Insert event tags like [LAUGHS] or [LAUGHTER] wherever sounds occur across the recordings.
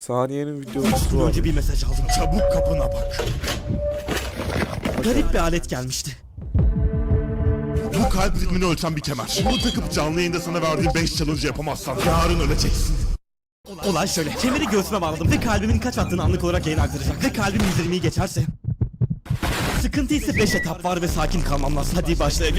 Saniyenin videosu var. Önce bir mesaj aldım. Çabuk kapına bak. Garip bir alet gelmişti. Bu kalp ritmini ölçen bir kemer. Bunu takıp canlı yayında sana verdiğim 5 challenge yapamazsan yarın öleceksin. Olay şöyle. Kemeri göğsüme bağladım ve kalbimin kaç attığını anlık olarak yayına aktaracak. Ve kalbim 120'yi geçerse... Sıkıntı ise 5 etap var ve sakin kalmam lazım. Hadi başlayalım.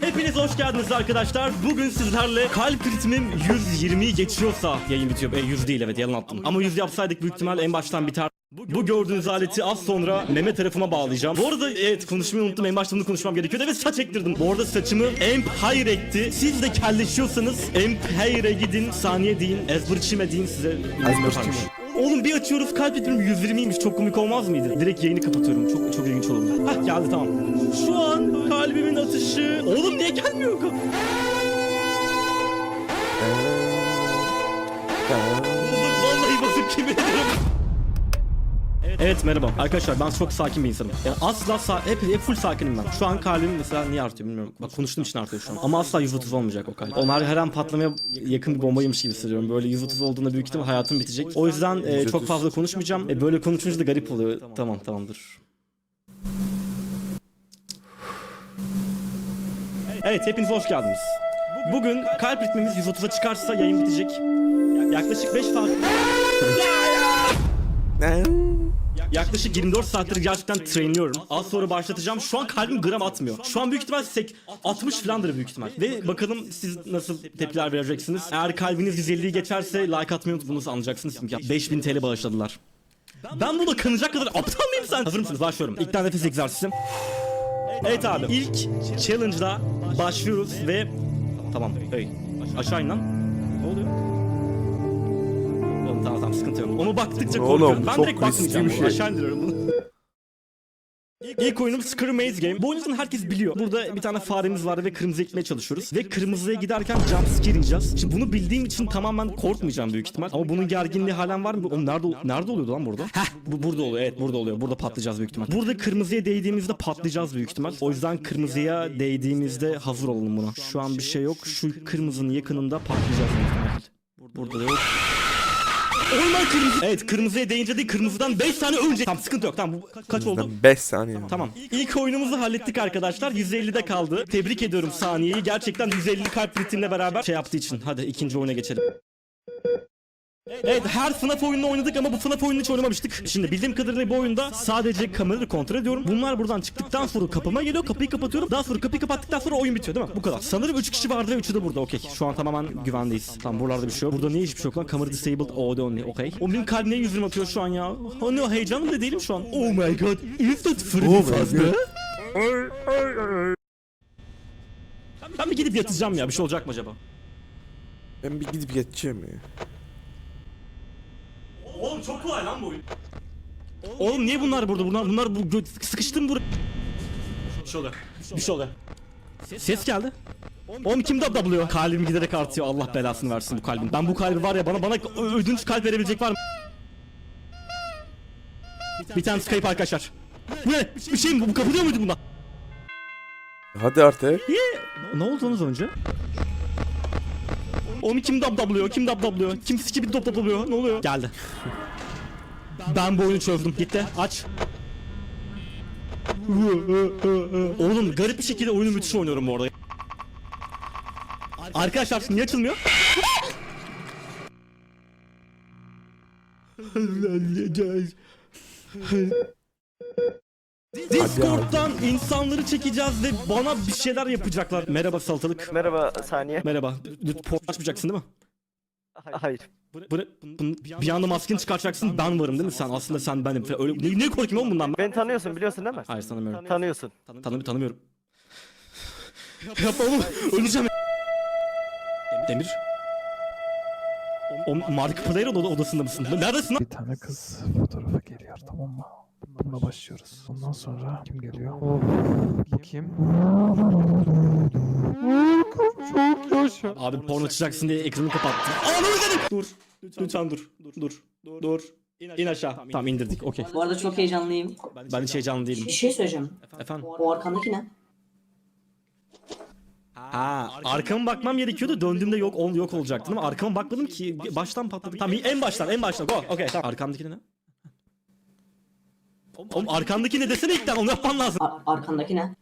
Hepiniz hoş geldiniz arkadaşlar. Bugün sizlerle kalp ritmim 120'yi geçiyorsa yayın bitiyor. E, 100 değil evet yalan attım. Ama 100 yapsaydık büyük ihtimal en baştan biter. Bu gördüğünüz aleti az sonra meme tarafıma bağlayacağım. Bu arada evet konuşmayı unuttum. En başta bunu konuşmam gerekiyordu ve saç ektirdim. Bu arada saçımı Empire ekti. Siz de kelleşiyorsanız Empire'e gidin saniye deyin. Ezberçime deyin size. Ezberçime. Oğlum bir açıyoruz kalp ritmim 120'ymiş. Çok komik olmaz mıydı? Direkt yayını kapatıyorum. Çok çok ilginç olurdu. Hah geldi tamam. Şu an kalbimin atışı... Oğlum niye gelmiyor? Vallahi basıp kim Evet merhaba arkadaşlar ben çok sakin bir insanım. Yani asla sa- hep, hep full sakinim ben. Şu an kalbim mesela niye artıyor bilmiyorum. Bak konuştuğum için artıyor şu an. Ama asla 130 olmayacak o kalp. Onlar her an patlamaya yakın bir bombaymış gibi hissediyorum. Böyle 130 olduğunda büyük ihtimal hayatım bitecek. O yüzden e, çok 130. fazla konuşmayacağım. E, böyle konuşunca da garip oluyor. Tamam tamamdır. Evet hepiniz hoş geldiniz. Bugün kalp ritmimiz 130'a çıkarsa yayın bitecek. Yaklaşık 5 farklı... Yaklaşık 24 saattir gerçekten trainliyorum. Az sonra başlatacağım. Şu an kalbim gram atmıyor. Şu an büyük ihtimal sek 60 falandır büyük ihtimal. Ve bakalım siz nasıl tepkiler vereceksiniz. Eğer kalbiniz 150'yi geçerse like atmayı unuttuğunuzu anlayacaksınız. Çünkü 5000 TL bağışladılar. Ben buna kanacak kadar aptal mıyım sen? Hazır mısınız? Başlıyorum. İlk tane nefes egzersizim. Evet abi. İlk challenge'da başlıyoruz ve... Tamam. Hey. Aşağı in lan. Tamam sıkıntı yok. Onu baktıkça Oğlum, korkuyorum. Ben çok direkt riskli bakmayacağım. bir şey. Aşağı indiriyorum bunu. İlk oyunum Screw Maze Game. Bu oyunu herkes biliyor. Burada bir tane faremiz var ve kırmızı gitmeye çalışıyoruz. Ve kırmızıya giderken jump scare yiyeceğiz. Şimdi bunu bildiğim için tamamen korkmayacağım büyük ihtimal. Ama bunun gerginliği halen var mı? Oğlum nerede, nerede oluyordu lan burada? Heh bu burada oluyor. Evet burada oluyor. Burada patlayacağız büyük ihtimal. Burada kırmızıya değdiğimizde patlayacağız büyük ihtimal. O yüzden kırmızıya değdiğimizde hazır olalım buna. Şu an bir şey yok. Şu kırmızının yakınında patlayacağız büyük ihtimal. Burada da yok. Oyunlar kırmızı. Evet kırmızıya değince değil kırmızıdan 5 tane önce. Tamam sıkıntı yok tamam bu kaç oldu? 5 saniye. Tamam. İlk oyunumuzu hallettik arkadaşlar. 150'de kaldı. Tebrik ediyorum saniyeyi. Gerçekten 150 kalp ritimle beraber şey yaptığı için. Hadi ikinci oyuna geçelim. Evet her FNAF oyununu oynadık ama bu FNAF oyununu hiç oynamamıştık. Şimdi bildiğim kadarıyla bu oyunda sadece kameraları kontrol ediyorum. Bunlar buradan çıktıktan sonra kapıma geliyor. Kapıyı kapatıyorum. Daha sonra kapıyı kapattıktan sonra oyun bitiyor değil mi? Bu kadar. Sanırım 3 kişi vardı ve 3'ü de burada. Okey. Şu an tamamen güvendeyiz. Tamam buralarda bir şey yok. Burada niye hiçbir şey yok lan? Kamera disabled. Oh only. Okey. O benim kalbim niye yüzüm atıyor şu an ya? Hani heyecanlı da değilim şu an. Oh my god. Is that Freddy Fazbear? Ben bir gidip yatacağım ya. Bir şey olacak mı acaba? Ben bir gidip yatacağım ya. Oğlum çok kolay lan bu oyun. Oğlum niye bunlar burada? Bunlar bunlar bu gö- sıkıştım buraya. Bir şey oluyor. Bir şey oluyor. Ses geldi. Oğlum kim W? Kalbim giderek artıyor. Allah belasını versin bu kalbin. Ben bu kalbi var ya bana bana ö- ödünç kalp verebilecek var mı? Bir tane Skype arkadaşlar. Bu ne? Bir şey mi? bu? Bu kapılıyor muydu bundan? Hadi artık. Niye? Ne oldu lan az önce? Oğlum kim W? Kim W? Kim sikibi W? Ne oluyor? Geldi. Ben bu oyunu çözdüm. Gitti. Aç. Oğlum garip bir şekilde oyunu müthiş oynuyorum bu arada. Arkadaşlar niye açılmıyor? Discord'dan insanları çekeceğiz ve bana bir şeyler yapacaklar. Merhaba salatalık. Merhaba saniye. Merhaba. Lütfen açmayacaksın değil mi? Hayır. Bu, bu, bu- bir anda maskeni çıkartacaksın ben varım değil mi sen? Aslında sen benim. Öyle, ne, ne korkayım oğlum bundan ben? Beni tanıyorsun biliyorsun değil mi? Hayır tanımıyorum. Tanıyorsun. Tanı, tanımıyorum. Yapma oğlum. Öleceğim. Demir. O Mark Player oda- odasında mısın? Neredesin lan? Bir tane kız fotoğrafı geliyor tamam mı? Bununla başlıyoruz. Ondan sonra kim geliyor? Bu kim? Çok yaşa. Abi porno açacaksın diye ekranı kapattım. Ananı dedim. Dur. Lütfen dur. Dur. Dur. Dur. İn aşağı. Tamam indirdik. Okey. Bu arada çok heyecanlıyım. Ben hiç heyecanlı değilim. Bir şey söyleyeceğim. Efendim? O arkandaki ne? Ha, arkama bakmam gerekiyordu. Döndüğümde yok ol, yok olacaktı ama arkama bakmadım ki baştan patladı. Tamam en baştan en baştan. Go. Okey. Tamam. Arkamdaki ne? Oğlum arkamdaki ne desene ilkten onu yapman lazım. Ar- arkandaki ne?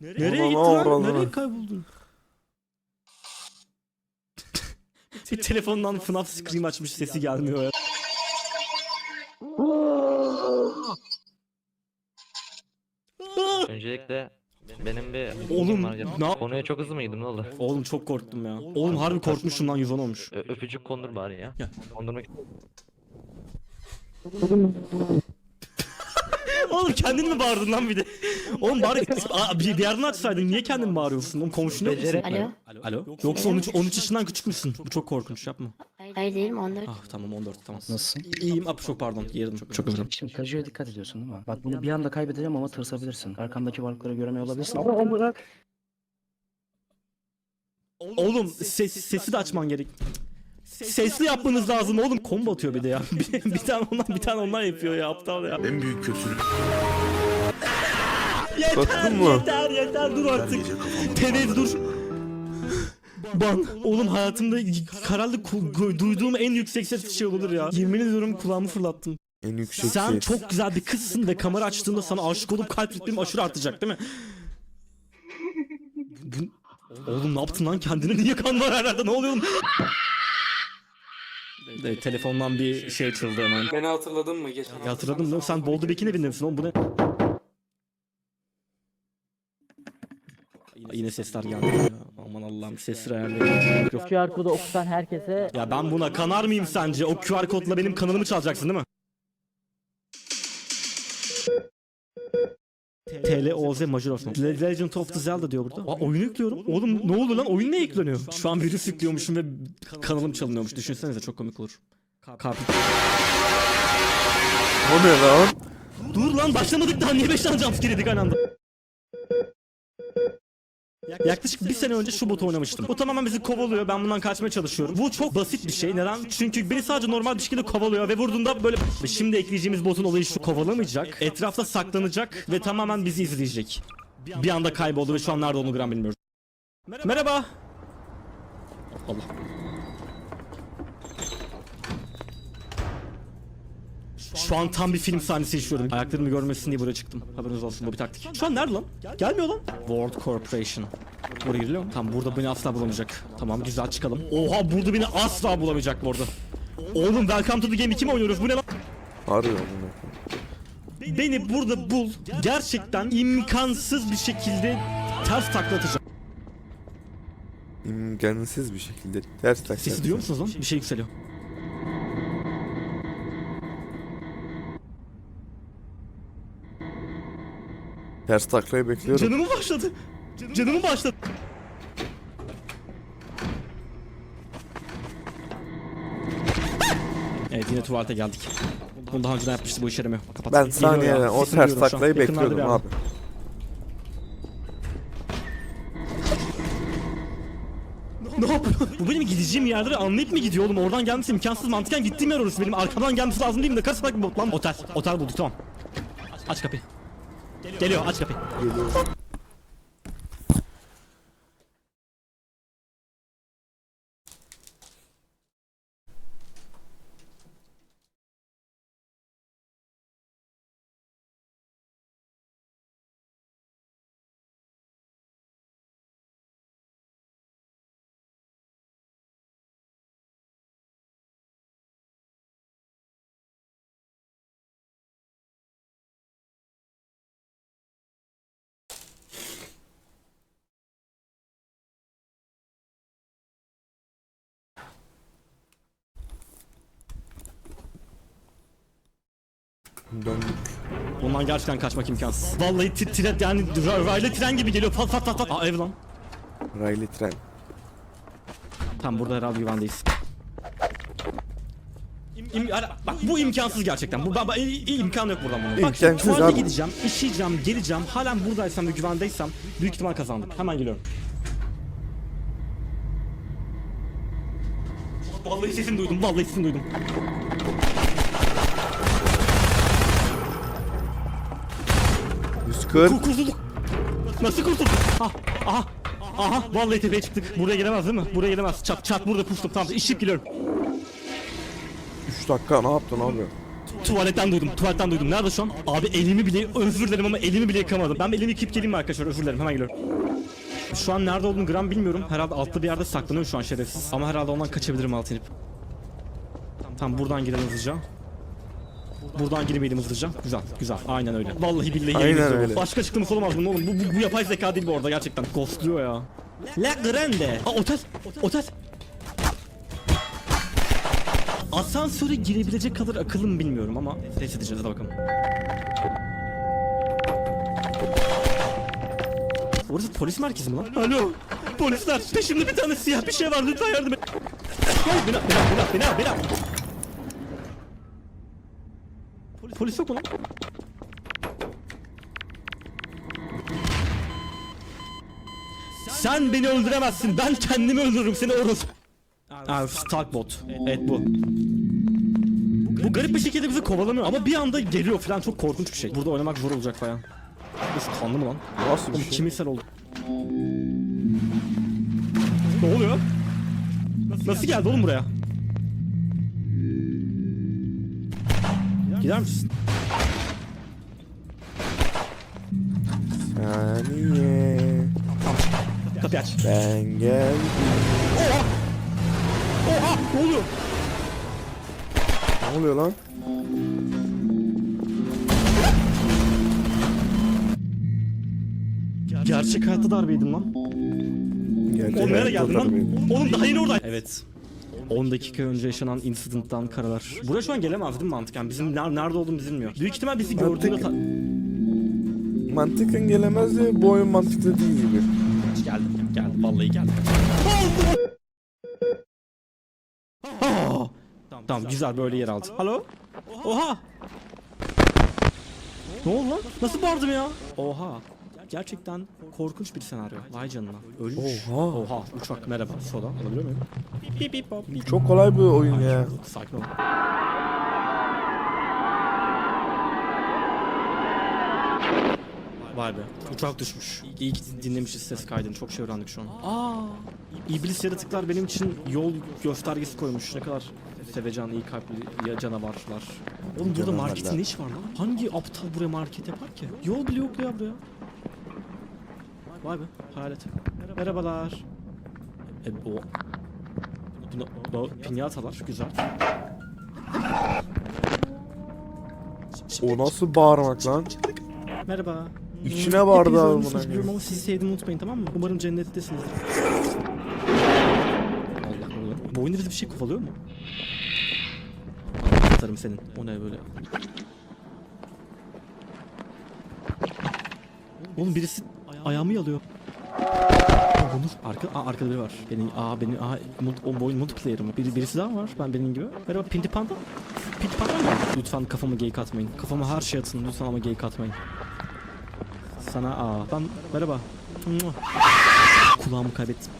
Nereye gitti lan? avradını. Nereye kayboldu? [LAUGHS] Bir telefondan FNAF Scream açmış sesi gelmiyor ya. Öncelikle benim bir Oğlum, var ya. ne yap- Konuya çok hızlı mı girdim ne oldu? Oğlum çok korktum ya. Oğlum harbi korkmuşum lan 110 olmuş. Ö- öpücük kondur bari ya. Kondurmak [LAUGHS] Oğlum kendini mi bağırdın lan bir de? Oğlum bari Aa, bir, bir yerden açsaydın niye kendini bağırıyorsun? Oğlum komşun yok musun? Alo. Alo. Yoksa 13, 13 yaşından küçük müsün? Bu çok korkunç yapma. Hayır değilim 14. Ah tamam 14 tamam. Nasılsın? İyiyim. Ap çok pardon. Yerim çok, çok özür Şimdi Kaju'ya dikkat ediyorsun değil mi? Bak bunu bir anda kaybedeceğim ama tırsabilirsin. Arkandaki varlıkları göremiyor olabilirsin. Oğlum ses, sesi de açman gerek. Sesli yapmanız lazım oğlum. Kombo atıyor bir de ya. [LAUGHS] bir, bir tane onlar bir tane onlar yapıyor ya aptal ya. En büyük kötülük. Yeter Baktın mı? yeter yeter dur artık. Tenes dur. Ban. Oğlum hayatımda ku- gu- duyduğum en yüksek ses şey olur ya. Yemin ediyorum kulağımı fırlattın. En yüksek Sen ses. çok güzel bir kızsın ve kamera açtığında sana aşık olup kalp ritmim aşırı artacak değil mi? Bu- Oğlum ne yaptın lan kendine niye kan var herhalde ne oluyor oğlum? De, telefondan bir şey açıldı hemen. Beni hatırladın mı geçen? Ya hatırladım lan sen Boldu Bekin evinde misin oğlum bu ne? Yine sesler geldi ya. Aman Allah'ım sesler ayarlayın. QR kodu okutan herkese Ya ben buna kanar mıyım sence? O QR kodla benim kanalımı çalacaksın değil mi? TLOZ Majoros mu? The Legend of the Zelda diyor burada. Aa, oyunu yüklüyorum. Oğlum ne oldu lan? Oyun ne yükleniyor? Şu an virüs yüklüyormuşum ve kanalım çalınıyormuş. Düşünsenize çok komik olur. Karpuz. O ne lan? Dur lan başlamadık daha niye 5 tane jumpscare yedik aynı anda? Yaklaşık bir sene önce şu botu oynamıştım. Bu tamamen bizi kovalıyor. Ben bundan kaçmaya çalışıyorum. Bu çok basit bir şey. Neden? Çünkü beni sadece normal bir şekilde kovalıyor ve vurduğunda böyle... Şimdi ekleyeceğimiz botun olayı şu. Kovalamayacak. Etrafta saklanacak ve tamamen bizi izleyecek. Bir anda kayboldu ve şu an nerede olduğunu gram bilmiyoruz. Merhaba. Allah. Şu an tam bir film sahnesi yaşıyorum. Ayaklarımı görmesin diye buraya çıktım. Haberiniz olsun bu bir taktik. Şu an nerede lan? Gelmiyor lan. World Corporation. Buraya giriliyor mu? Tamam burada beni asla bulamayacak. Tamam güzel çıkalım. Oha burada beni asla bulamayacak bu arada. Oğlum Welcome to the Game 2 mi oynuyoruz? Bu ne lan? Harbi. Beni burada bul. Gerçekten imkansız bir şekilde ters taklatacak. İmkansız bir şekilde ters tak. Sesi duyuyor musunuz lan? Bir şey yükseliyor. Ters taklayı bekliyorum. Canımı başladı. Canımı başladı. Evet yine tuvalete geldik. Bunu daha önceden yapmıştı bu işe yaramıyor. Kapat. Ben saniyeden o ters taklayı bekliyordum abi. Ne yapıyor? Bu benim gideceğim yerleri anlayıp mı gidiyor oğlum? Oradan gelmesi imkansız mantıken gittiğim yer orası. Benim arkamdan gelmesi lazım değil mi? Ne kaç salak bir bot lan? Otel. Otel bulduk tamam. Aç kapıyı. Geliyor aç kapıyı. Döndük. Bundan gerçekten kaçmak imkansız. Vallahi ti- tren yani ra- raylı tren gibi geliyor. Pat pat pat pat. Aa ev lan. Raylı tren. Tamam burada herhalde güvendeyiz. İm, yani bak bu imkansız gerçekten. Bu baba imkan yok buradan bunun. Bak şimdi İmkansız tuvalete abi. gideceğim, işeyeceğim, geleceğim. Halen buradaysam ve güvendeysem büyük ihtimal kazandım. Hemen geliyorum. Vallahi sesini duydum. Vallahi sesini duydum. Kırk. Kur- Kurtulduk. Nasıl kurtulduk? Ha, aha. Aha. Vallahi tepeye çıktık. Buraya gelemez değil mi? Buraya gelemez. Çat çat burada pustum. Tamam işip geliyorum. 3 dakika ne yaptın abi? Tuvaletten duydum. Tuvaletten duydum. Nerede şu an? Abi elimi bile özür dilerim ama elimi bile yıkamadım. Ben elimi yıkayıp geleyim mi arkadaşlar? Özür dilerim. Hemen geliyorum. Şu an nerede olduğunu gram bilmiyorum. Herhalde altta bir yerde saklanıyor şu an şerefsiz. Ama herhalde ondan kaçabilirim alt inip. Tamam buradan gidelim hızlıca. Buradan girmeyelim hızlıca. Güzel, güzel. Aynen öyle. Vallahi billahi Aynen öyle. Başka çıktığımız olamaz bunun oğlum. Bu, bu, bu yapay zeka değil bu arada gerçekten. Ghostluyor ya. La Grande. Aa otel. Otel. Asansöre girebilecek kadar akıllı mı bilmiyorum ama test edeceğiz hadi bakalım. Orası polis merkezi mi lan? Alo polisler peşimde bir tane siyah bir şey var lütfen yardım et. Hayır beni al beni al beni al beni al beni al. Polis, yok mu lan? Sen beni öldüremezsin ben kendimi öldürürüm seni orası. Aa, Stalkbot. Evet bu. Bu garip bir şekilde bizi kovalamıyor ama bir anda geliyor falan çok korkunç bir şey. Burada oynamak zor olacak falan. Biz kanlı mı lan? Nasıl bir Oğlum şey? kimsel oldu. Ne oluyor? Nasıl geldi oğlum buraya? Gider misin? Saniye. Kapıyı aç. Ben geldim. Oha! Oha! Ne oluyor? Ne oluyor lan? Gerçek hayatta darbeydim lan. Gerçek Oğlum nereye hayatta geldin lan? darbeydim. Oğlum daha yeni oradayım. Evet. 10 dakika önce yaşanan incident'tan karalar. Buraya şu an gelemez değil mi mantıken? Bizim ner- nerede olduğumuzu bilmiyor. Büyük ihtimal bizi gördüğünde ta- Mantıken gelemez de bu oyun mantıklı değil gibi. Geldim, geldim. Vallahi geldim. Aa! Tamam, güzel böyle yer aldı. Alo? Oha! Ne oldu lan? Nasıl bağırdım ya? Oha. Gerçekten korkunç bir senaryo. Vay canına. Ölmüş. Oha. Oha. Uçak merhaba. Soda alabiliyor muyum? Bip bip bop. bip. Çok kolay bir oyun ya. Sakin ol. Vay be. Uçak düşmüş. İyi ki dinlemişiz ses kaydını. Çok şey öğrendik şu an. Aa! İblis yaratıklar benim için yol göstergesi koymuş. Ne kadar sevecen, iyi kalpli ya canavarlar. Oğlum burada marketin ne işi var lan? Hangi aptal buraya market yapar ki? Yol bile yok ya buraya. Vay be. Hayalet. Merhabalar. E, o... Buna, buna pinyatalar. Güzel. O nasıl bağırmak lan? Merhaba. İçine bağırdı Hepiniz abi buna göre. ama sizi sevdiğimi unutmayın tamam mı? Umarım cennettesiniz. Allah oluyor? Bu oyunda bizi bir şey kovalıyor mu? Atarım senin. O ne böyle? Oğlum birisi ayağımı yalıyor. Aa, Bunu arka aa, arkada biri var. Benim aa benim aa mul- o oyun multiplayer mı? Biri, birisi daha var ben benim gibi. Merhaba Pinti Panda. Pinti Panda mı? Lütfen kafama geyik atmayın. Kafama her şey atın lütfen ama geyik atmayın. Sana aa. Ben merhaba. Kulağımı kaybettim.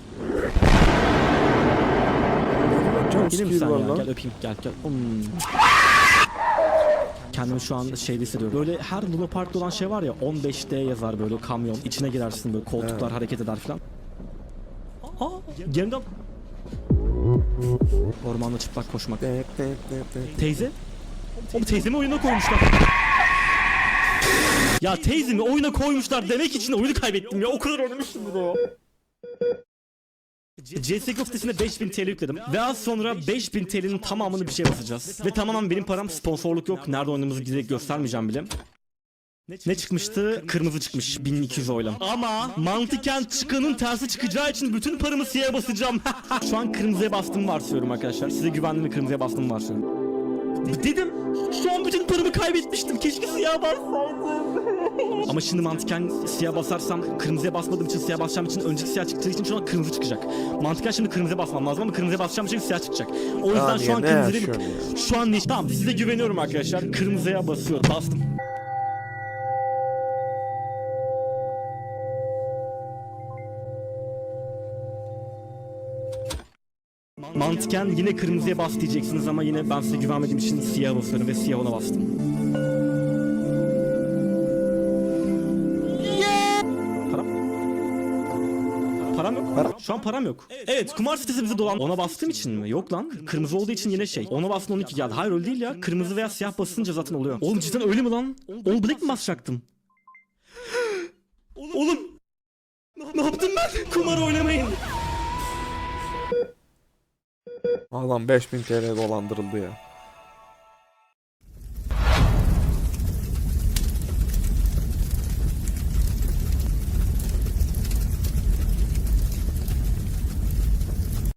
Gelir misin sen ya? Gel öpeyim gel gel. Hmm. Kendimi şu an şeyde hissediyorum. Böyle her Luna Park'ta olan şey var ya 15D yazar böyle kamyon. İçine girersin böyle koltuklar hareket eder falan. Aa, yeniden Ormanda çıplak koşmak. Dep, dep, dep, dep. Teyze? Oğlum teyzemi oyuna koymuşlar. Ya teyzemi oyuna koymuşlar demek için oyunu kaybettim ya. O kadar oynamıştım bunu. CSGO sitesine 5000 TL yükledim ve az sonra 5000 TL'nin tamamını bir şey basacağız. Ve tamamen benim param sponsorluk yok. Nerede oynadığımızı direkt göstermeyeceğim bile. Ne çıkmıştı? Kırmızı çıkmış 1200 oyla. Ama mantıken çıkanın tersi çıkacağı için bütün paramı siyah basacağım. [LAUGHS] Şu an kırmızıya bastım varsayıyorum arkadaşlar. Size güvendim ve kırmızıya bastım varsayıyorum. Dedim şu an bütün paramı kaybetmiştim. Keşke siyah bassaydım. [LAUGHS] Ama şimdi mantıken siyah basarsam kırmızıya basmadığım için siyah basacağım için önceki siyah çıktığı için şu an kırmızı çıkacak. Mantıken şimdi kırmızıya basmam lazım ama kırmızıya basacağım için siyah çıkacak. O yüzden Yani şu an ne kırmızıya yaşıyorsun ya? Şu an ne? Tamam size güveniyorum arkadaşlar. Kırmızıya basıyorum. Bastım. Mantıken yine kırmızıya bas diyeceksiniz ama yine ben size güvenmediğim için siyah basıyorum ve siyah ona bastım. Param? Param yok. Para- Şu an param yok. Evet kumar sitesi bizi dolan. Ona bastığım için mi? Yok lan. Kırmızı olduğu için yine şey. Ona bastın 12 geldi. Hayır öyle değil ya. Kırmızı veya siyah basınca zaten oluyor. Oğlum cidden öyle mi lan? All black mi basacaktım? [GASPS] [GASPS] Oğlum. Ne yaptım ben? Kumar oynamayın. Adam 5000 TL dolandırıldı ya.